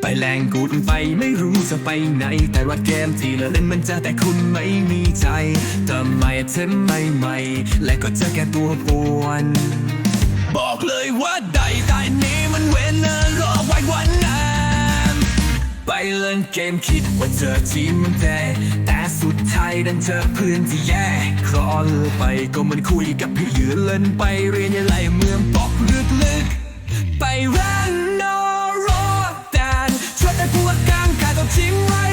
ไปแรงกูดไปไม่รู้จะไปไหน แต่ว่าเกมที่เราเล่นมันจะแต่คุณไม่มีใจทำไมเธอไม่ใหม่ และก็จะแก่ตัวป่วน บอกเลยว่าใดใดนี้ เกมคิดว่าเจอทีมมันแต่แต่สุดท้ายดันเจอเพื่อนที่แย่ครอลไปก็มันคุยกับพี่ยืนเล่นไปเรียนยังไงเมืองปอกลึกลึกไปแรงนอรอแดนช่วยแต่พวกกลางกายต้องทิ้งไว้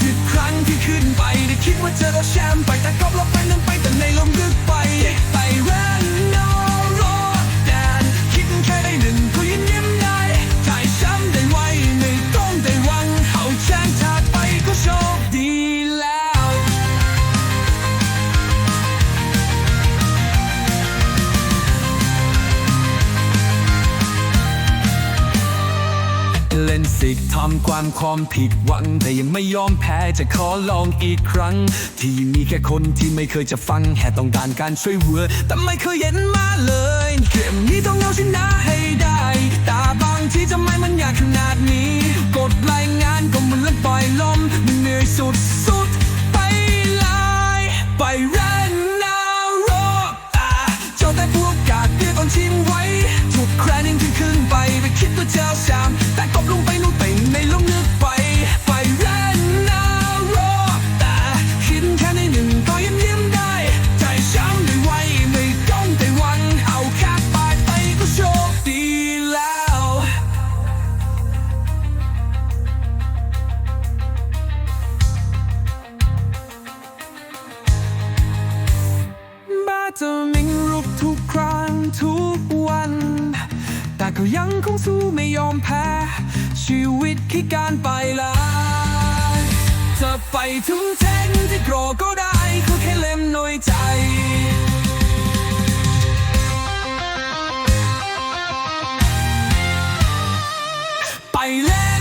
ทุกครั้งที่ขึ้นไปได้คิดว่าเจอเราแชมป์ไปแต่ก็ สิกทำความความผิดหวัง แต่ยังไม่ยอมแพ้จะขอลองอีกครั้ง ที่มีแค่คนที่ไม่เคยจะฟังแค่ต้องการการช่วยเหลือแต่ไม่เคยเห็นมาเลยเกม จะมิงรุกทุกครั้งทุกวัน แต่ก็ยังคงสู้ไม่ยอมแพ้ ชีวิตขี้การไปลายจะไปถึงเทนที่โกรก็ได้ก็แค่เล่มน้อยใจไปแล้ว